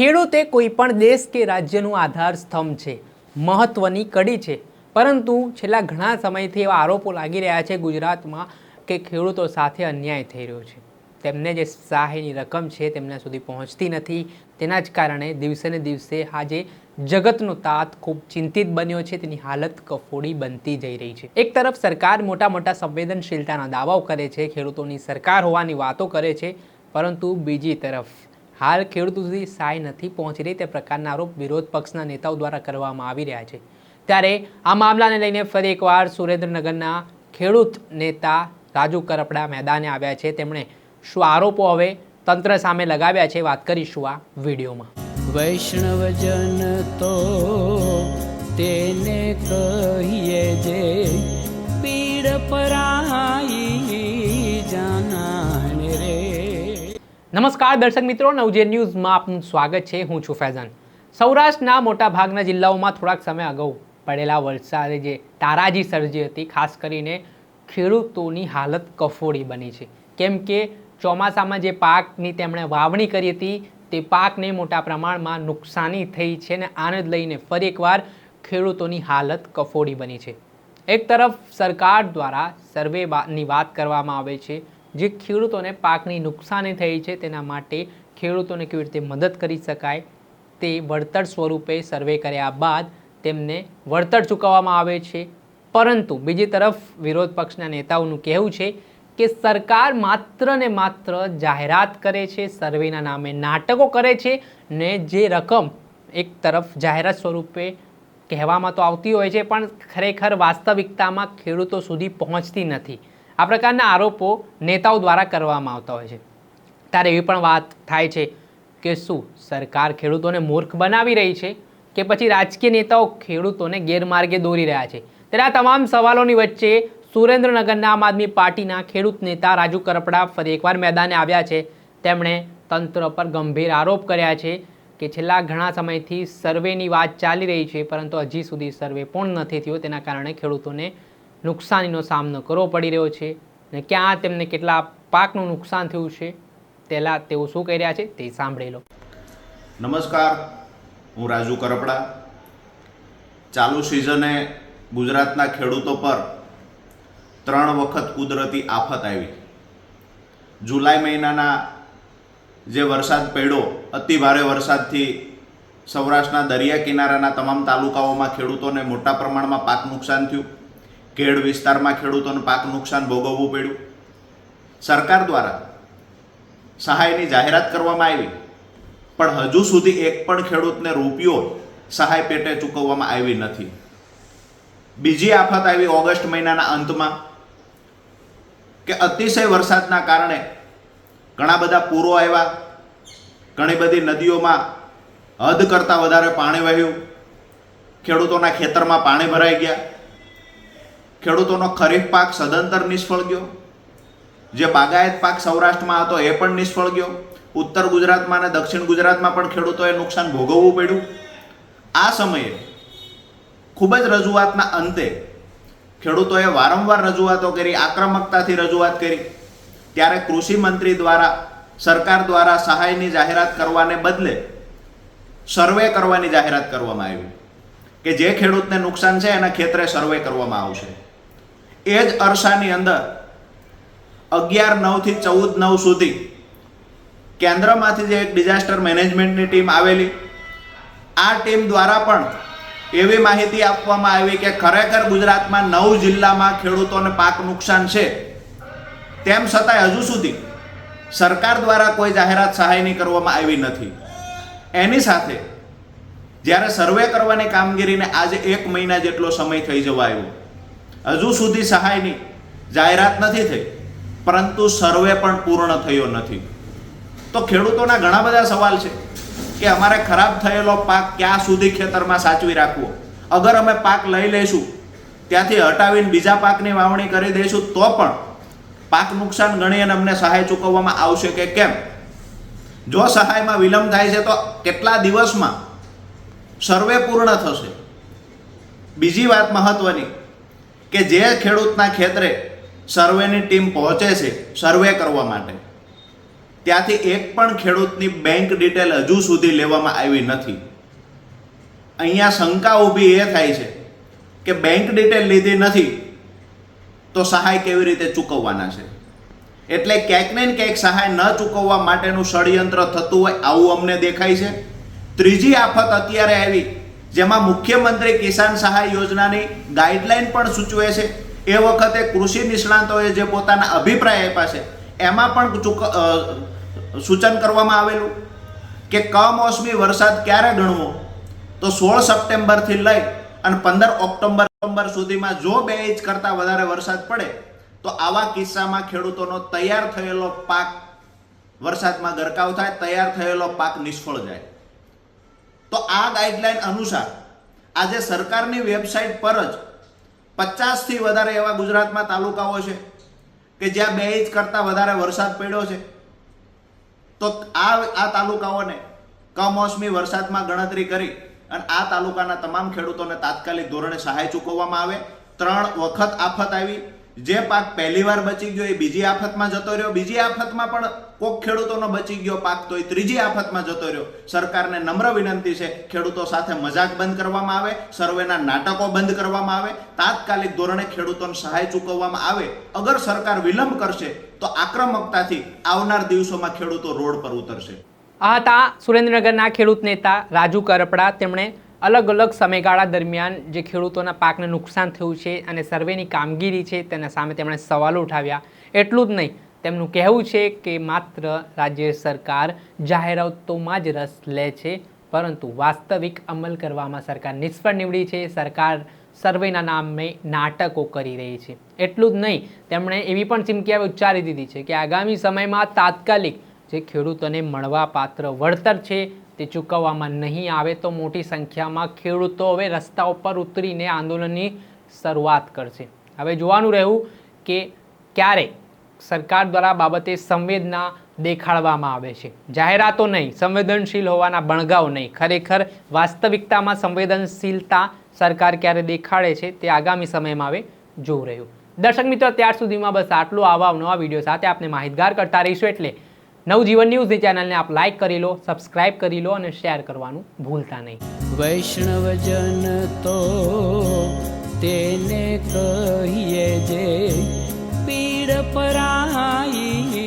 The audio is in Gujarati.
ખેડૂત એ કોઈ પણ દેશ કે રાજ્યનું આધાર સ્તંભ છે, મહત્વની કડી છે. પરંતુ છેલ્લા ઘણા સમયથી એવા આરોપો લાગી રહ્યા છે ગુજરાતમાં કે ખેડૂતો સાથે અન્યાય થઈ રહ્યો છે. તેમને જે સહાયની રકમ છે તેમના સુધી પહોંચતી નથી. તેના જ કારણે દિવસે ને દિવસે આજે જગતનો તાત ખૂબ ચિંતિત બન્યો છે, તેની હાલત કફોડી બનતી જઈ રહી છે. એક તરફ સરકાર મોટા મોટા સંવેદનશીલતાના દાવાઓ કરે છે, ખેડૂતોની સરકાર હોવાની વાતો કરે છે, પરંતુ બીજી તરફ હાલ ખેડૂતો સુધી સહાય નથી પહોંચી રહી તે પ્રકારના આરોપ વિરોધ પક્ષના નેતાઓ દ્વારા કરવામાં આવી રહ્યા છે. ત્યારે આ મામલાને લઈને ફરી એકવાર સુરેન્દ્રનગરના ખેડૂત નેતા રાજુ કરપડા મેદાને આવ્યા છે. તેમણે શું આરોપો હવે તંત્ર સામે લગાવ્યા છે વાત કરીશું આ વિડીયોમાં. વૈષ્ણવજન તો તેને કહીએ જે પીડ પરાઈ નમસ્કાર દર્શક મિત્રો, નવજે ન્યૂઝમાં આપનું સ્વાગત છે. હું છું ફૈઝાન. સૌરાષ્ટ્રના મોટા ભાગના જિલ્લાઓમાં થોડાક સમય અગાઉ પડેલા વરસાદે જે તારાજી સર્જી હતી, ખાસ કરીને ખેડૂતોની હાલત કફોડી બની છે. કેમ કે ચોમાસામાં જે પાકની તેમણે વાવણી કરી હતી, તે પાકને મોટા પ્રમાણમાં નુકસાની થઈ છે અને આને લઈને ફરી એકવાર ખેડૂતોની હાલત કફોડી બની છે. એક તરફ સરકાર દ્વારા સર્વેની વાત કરવામાં આવે છે જે ખેડૂતોને પાકની નુકસાની થઈ છે તેના માટે ખેડૂતોને કેવી રીતે મદદ કરી શકાય તે વળતર સ્વરૂપે સર્વે કર્યા બાદ તેમને વળતર ચૂકવવામાં આવે છે. પરંતુ બીજી તરફ વિરોધ પક્ષના નેતાઓનું કહેવું છે કે સરકાર માત્ર ને માત્ર જાહેરાત કરે છે, સર્વેના નામે નાટકો કરે છે ને જે રકમ એક તરફ જાહેરાત સ્વરૂપે કહેવામાં તો આવતી હોય છે, પણ ખરેખર વાસ્તવિકતામાં ખેડૂતો સુધી પહોંચતી નથી. આ પ્રકારના આરોપો નેતાઓ દ્વારા કરવામાં આવતા હોય છે. ત્યારે એવી પણ વાત થાય છે કે શું સરકાર ખેડૂતોને મૂર્ખ બનાવી રહી છે કે પછી રાજકીય નેતાઓ ખેડૂતોને ગેરમાર્ગે દોરી રહ્યા છે? ત્યારે આ તમામ સવાલોની વચ્ચે સુરેન્દ્રનગરના આમ આદમી પાર્ટીના ખેડૂત નેતા રાજુ કરપડા ફરી એકવાર મેદાને આવ્યા છે. તેમણે તંત્ર પર ગંભીર આરોપ કર્યા છે કે છેલ્લા ઘણા સમયથી સર્વેની વાત ચાલી રહી છે, પરંતુ હજી સુધી સર્વે પણ નથી થયો. તેના કારણે ખેડૂતોને નુકસાનીનો સામનો કરવો પડી રહ્યો છે અને ક્યાં તેમને કેટલા પાકનું નુકસાન થયું છે તેલા તેઓ શું કહી રહ્યા છે તે સાંભળી લો. નમસ્કાર, હું રાજુ કરપડા. ચાલુ સિઝને ગુજરાતના ખેડૂતો પર ત્રણ વખત કુદરતી આફત આવી. જુલાઈ મહિનાના જે વરસાદ પડ્યો, અતિ ભારે વરસાદથી સૌરાષ્ટ્રના દરિયા કિનારાના તમામ તાલુકાઓમાં ખેડૂતોને મોટા પ્રમાણમાં પાક નુકસાન થયું. ખેડ વિસ્તારમાં ખેડૂતોને પાક નુકસાન ભોગવવું પડ્યું. સરકાર દ્વારા સહાયની જાહેરાત કરવામાં આવી. પણ હજુ સુધી એક પણ ખેડૂતને રૂપિયો સહાય પેટે ચૂકવવામાં આવી નથી. બીજી આફત આવી ઓગસ્ટ મહિનાના અંતમાં કે અતિશય વરસાદના કારણે ઘણા બધા પૂરો આવ્યા. ઘણી બધી નદીઓમાં હદ કરતાં વધારે પાણી વહ્યું. ખેડૂતોના ખેતરમાં પાણી ભરાઈ ગયા. ખેડૂતોનો ખરીફ પાક સદંતર નિષ્ફળ ગયો. જે બાગાયત પાક સૌરાષ્ટ્રમાં હતો એ પણ નિષ્ફળ ગયો. ઉત્તર ગુજરાતમાં અને દક્ષિણ ગુજરાતમાં પણ ખેડૂતોએ નુકસાન ભોગવવું પડ્યું. આ સમયે ખૂબ જ રજૂઆતના અંતે ખેડૂતોએ વારંવાર રજૂઆતો કરી, આક્રમકતાથી રજૂઆત કરી. ત્યારે કૃષિ મંત્રી દ્વારા, સરકાર દ્વારા સહાયની જાહેરાત કરવાને બદલે સર્વે કરવાની જાહેરાત કરવામાં આવી. કે જે ખેડૂતને નુકસાન છે એના ખેતરે સર્વે કરવામાં આવશે. એ જ અરસાની અંદર અગિયાર નવથી ચૌદ નવ સુધી કેન્દ્રમાંથી જે એક ડિઝાસ્ટર મેનેજમેન્ટની ટીમ આવેલી, આ ટીમ દ્વારા પણ એવી માહિતી આપવામાં આવી કે ખરેખર ગુજરાતમાં નવ જિલ્લામાં ખેડૂતોને પાક નુકસાન છે. તેમ છતાંય હજુ સુધી સરકાર દ્વારા કોઈ જાહેરાત સહાયની કરવામાં આવી નથી. એની સાથે જ્યારે સર્વે કરવાની કામગીરીને આજે એક મહિના જેટલો સમય થઈ જવા આવ્યો હજુ સુધી સહાયની જાહેરાત નથી થઈ, પરંતુ સર્વે પણ પૂર્ણ થયો નથી. તો ખેડૂતોના ઘણા બધા સવાલ છે કે અમારે ખરાબ થયેલો પાક ક્યાં સુધી ખેતરમાં સાચવી રાખવો? અગર અમે પાક લઈ લઈશું, ત્યાંથી હટાવીને બીજા પાકની વાવણી કરી દઈશું, તો પણ પાક નુકસાન ગણી અને અમને સહાય ચૂકવવામાં આવશે કે કેમ? જો સહાયમાં વિલંબ થાય છે, તો કેટલા દિવસમાં સર્વે પૂર્ણ થશે? બીજી વાત મહત્વની કે જે ખેડૂતના ખેતરે સર્વેની ટીમ પહોંચે છે, સર્વે કરવા માટે. ત્યાંથી એક પણ ખેડૂતની બેંક ડિટેલ હજુ સુધી લેવામાં આવી નથી. અહીંયા શંકા ઊભી એ થાય છે કે બેંક ડિટેલ લીધી નથી, તો સહાય કેવી રીતે ચૂકવવાના છે? એટલે ક્યાંક ને ક્યાંક સહાય ન ચૂકવવા માટેનું ષડયંત્ર થતું હોય, આવું અમને દેખાય છે. ત્રીજી આફત અત્યારે આવી જેમાં મુખ્યમંત્રી કિસાન સહાય યોજનાની ગાઈડલાઈન પણ સૂચવે છે. એ વખતે કૃષિ નિષ્ણાંતોએ જે પોતાના અભિપ્રાય આપ્યા છે, એમાં પણ સૂચન કરવામાં આવેલું કે કમોસમી વરસાદ ક્યારે ગણવો? તો સોળ સપ્ટેમ્બરથી લઈ અને પંદર ઓક્ટોબર ઓક્ટોબર સુધીમાં જો બે ઇંચ કરતાં વધારે વરસાદ પડે, તો આવા કિસ્સામાં ખેડૂતોનો તૈયાર થયેલો પાક વરસાદમાં ગરકાવ થાય, તૈયાર થયેલો પાક નિષ્ફળ જાય. તો આ ગાઈડલાઈન અનુસાર આજે સરકારની વેબસાઇટ પર જ પચાસથી વધારે એવા ગુજરાતમાં તાલુકાઓ છે કે જ્યાં બે ઇંચ કરતાં વધારે વરસાદ પડ્યો છે. તો આ આ તાલુકાઓને કમોસમી વરસાદમાં ગણતરી કરી અને આ તાલુકાના તમામ ખેડૂતોને તાત્કાલિક ધોરણે સહાય ચૂકવવામાં આવે. ત્રણ વખત આફત આવી. જે પાક પહેલી વાર બચી ગયો એ બીજી આફતમાં જતો રહ્યો. બીજી આફતમાં પણ કોક ખેડૂતોનો બચી ગયો પાક, તો એ ત્રીજી આફતમાં જતો રહ્યો. સરકારને નમ્ર વિનંતી છે, ખેડૂતો સાથે મજાક બંધ કરવામાં આવે, સર્વેના નાટકો બંધ કરવામાં આવે, તાત્કાલિક ધોરણે ખેડૂતોને સહાય ચૂકવવામાં આવે. અગર સરકાર વિલંબ કરશે, તો આક્રમકતાથી આવનાર દિવસોમાં ખેડૂતો રોડ પર ઉતરશે. આ હતા સુરેન્દ્રનગરના ખેડૂત નેતા રાજુ કરપડા. તેમણે અલગ અલગ સમયગાળા દરમિયાન જે ખેડૂતોના પાકને નુકસાન થયું છે અને સર્વેની કામગીરી છે તેના સામે તેમણે સવાલો ઉઠાવ્યા. એટલું જ નહીં, તેમનું કહેવું છે કે માત્ર રાજ્ય સરકાર જાહેરાતોમાં જ રસ લે છે, પરંતુ વાસ્તવિક અમલ કરવામાં સરકાર નિષ્ફળ નીવડી છે. સરકાર સર્વેના નામે નાટકો કરી રહી છે. એટલું જ નહીં, તેમણે એવી પણ ચીમકી હવે ઉચ્ચારી દીધી છે કે આગામી સમયમાં તાત્કાલિક જે ખેડૂતોને મળવા પાત્ર વળતર છે તે ચૂકવવામાં નહીં આવે તો મોટી સંખ્યામાં ખેડૂતો હવે રસ્તા ઉપર ઉતરીને આંદોલનની શરૂઆત કરશે. હવે જોવાનું રહ્યું કે ક્યારે સરકાર દ્વારા બાબતે સંવેદના દેખાડવામાં આવે છે. જાહેરાતો નહીં, સંવેદનશીલ હોવાના બણગાવ નહીં. ખરેખર વાસ્તવિકતામાં સંવેદનશીલતા સરકાર ક્યારે દેખાડે છે તે આગામી સમયમાં હવે જોવું રહ્યું. દર્શક મિત્રો, ત્યાર સુધીમાં બસ આટલું. આવા નવા વીડિયો સાથે આપને માહિતગાર કરતા રહીશું એટલે નવજીવન ન્યૂઝની ચેનલને આપ લાઇક કરી લો સબસ્ક્રાઇબ કરી લો અને શેર કરવાનું ભૂલતા નહીં. વૈષ્ણવજન તો તેને કહીએ જે પીડ પરાઈ